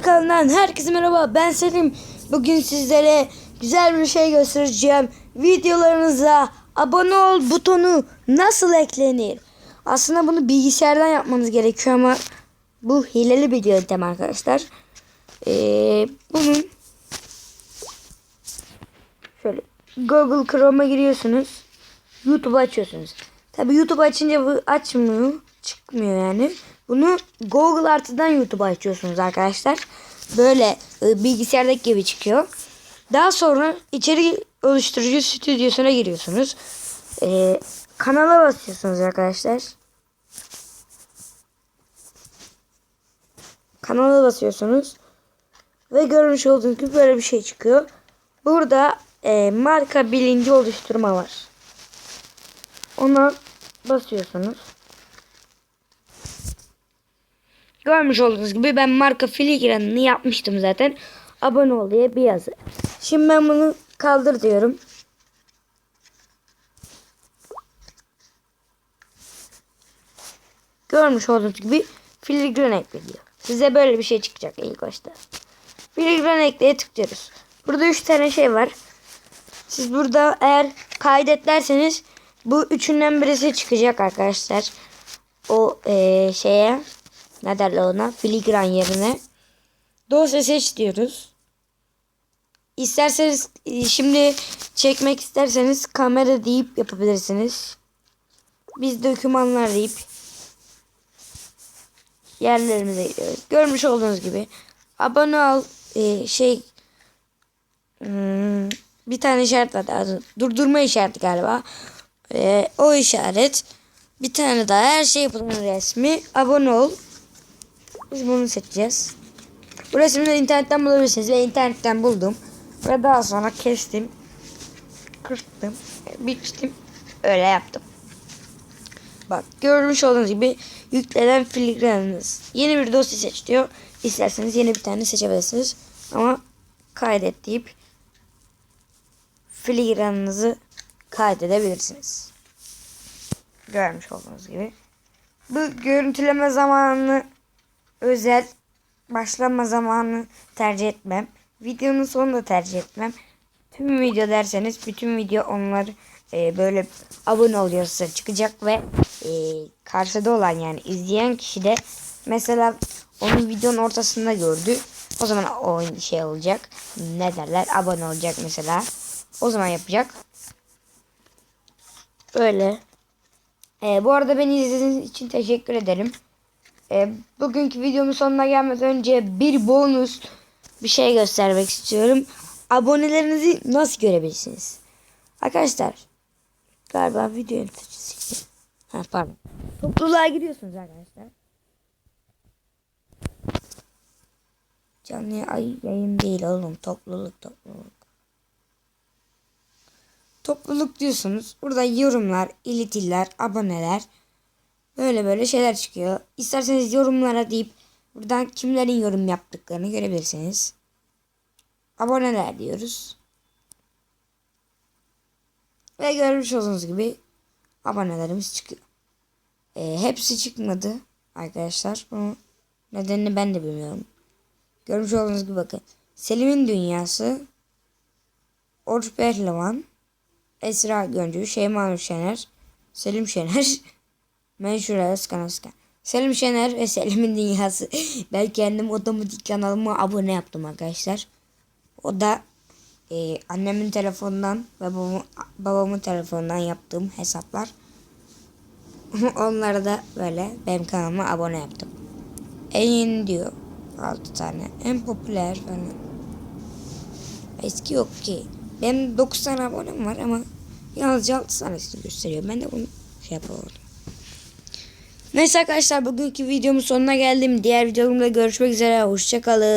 Selim kanalından herkese merhaba ben Selim. Bugün sizlere güzel bir şey göstereceğim. Videolarınıza abone ol butonu nasıl eklenir? Aslında bunu bilgisayardan yapmanız gerekiyor ama bu hileli bir yöntem arkadaşlar. Ee, bunun şöyle Google Chrome'a giriyorsunuz. YouTube açıyorsunuz. Tabi YouTube açınca bu açmıyor. Çıkmıyor yani. Bunu Google Artı'dan YouTube'a açıyorsunuz arkadaşlar. Böyle e, bilgisayardaki gibi çıkıyor. Daha sonra içerik oluşturucu stüdyosuna giriyorsunuz. E, kanala basıyorsunuz arkadaşlar. Kanala basıyorsunuz. Ve görmüş olduğunuz gibi böyle bir şey çıkıyor. Burada e, marka bilinci oluşturma var. Ona basıyorsunuz. Görmüş olduğunuz gibi ben marka filigranını yapmıştım zaten. Abone ol diye bir yazı. Şimdi ben bunu kaldır diyorum. Görmüş olduğunuz gibi filigran ekle. Size böyle bir şey çıkacak ilk başta. Filigran ekleye tıklıyoruz. Burada 3 tane şey var. Siz burada eğer kaydet derseniz bu üçünden birisi çıkacak arkadaşlar. O eee, şeye ne derler ona filigran yerine. Dosya seç diyoruz. İsterseniz e, şimdi çekmek isterseniz kamera deyip yapabilirsiniz. Biz dokümanlar deyip yerlerimize gidiyoruz. Görmüş olduğunuz gibi abone ol e, şey hmm, bir tane işaret var daha durdurma işareti galiba. E, o işaret bir tane daha her şey yapılan resmi abone ol. Biz bunu seçeceğiz. Bu resimleri internetten bulabilirsiniz ve internetten buldum. Ve daha sonra kestim. Kırptım. Biçtim. Öyle yaptım. Bak görmüş olduğunuz gibi yüklenen filigranınız. Yeni bir dosya seç diyor. İsterseniz yeni bir tane seçebilirsiniz. Ama kaydet deyip filigranınızı kaydedebilirsiniz. Görmüş olduğunuz gibi. Bu görüntüleme zamanını özel başlama zamanı tercih etmem. Videonun sonunu da tercih etmem. Tüm video derseniz bütün video onlar e, böyle abone oluyorsa çıkacak ve e, karşıda olan yani izleyen kişi de mesela onun videonun ortasında gördü. O zaman o şey olacak. Ne derler? Abone olacak mesela. O zaman yapacak. Böyle. E, bu arada beni izlediğiniz için teşekkür ederim. E, bugünkü videomun sonuna gelmeden önce bir bonus bir şey göstermek istiyorum. Abonelerinizi nasıl görebilirsiniz? Arkadaşlar galiba video yöneticisi. Ha, pardon. Topluluğa giriyorsunuz arkadaşlar. Canlı ay yayın değil oğlum. Topluluk topluluk. Topluluk diyorsunuz. Burada yorumlar, iletiller, aboneler böyle böyle şeyler çıkıyor. İsterseniz yorumlara deyip buradan kimlerin yorum yaptıklarını görebilirsiniz. Aboneler diyoruz. Ve görmüş olduğunuz gibi abonelerimiz çıkıyor. Ee, hepsi çıkmadı arkadaşlar. Bunun nedenini ben de bilmiyorum. Görmüş olduğunuz gibi bakın. Selim'in dünyası Orç Pehlivan Esra Göncü, Şeyma Şener, Selim Şener, Menşure Özkan Özkan. Selim Şener ve Selim'in Dünyası. ben kendim otomatik kanalıma abone yaptım arkadaşlar. O da e, annemin telefonundan ve babamın, babamın telefonundan yaptığım hesaplar. Onlara da böyle benim kanalıma abone yaptım. En yeni diyor 6 tane. En popüler falan. Eski yok ki. Benim 9 tane abonem var ama yalnızca 6 tanesini gösteriyor. Ben de bunu şey yapamadım. Neyse arkadaşlar bugünkü videomun sonuna geldim. Diğer videomda görüşmek üzere. Hoşçakalın.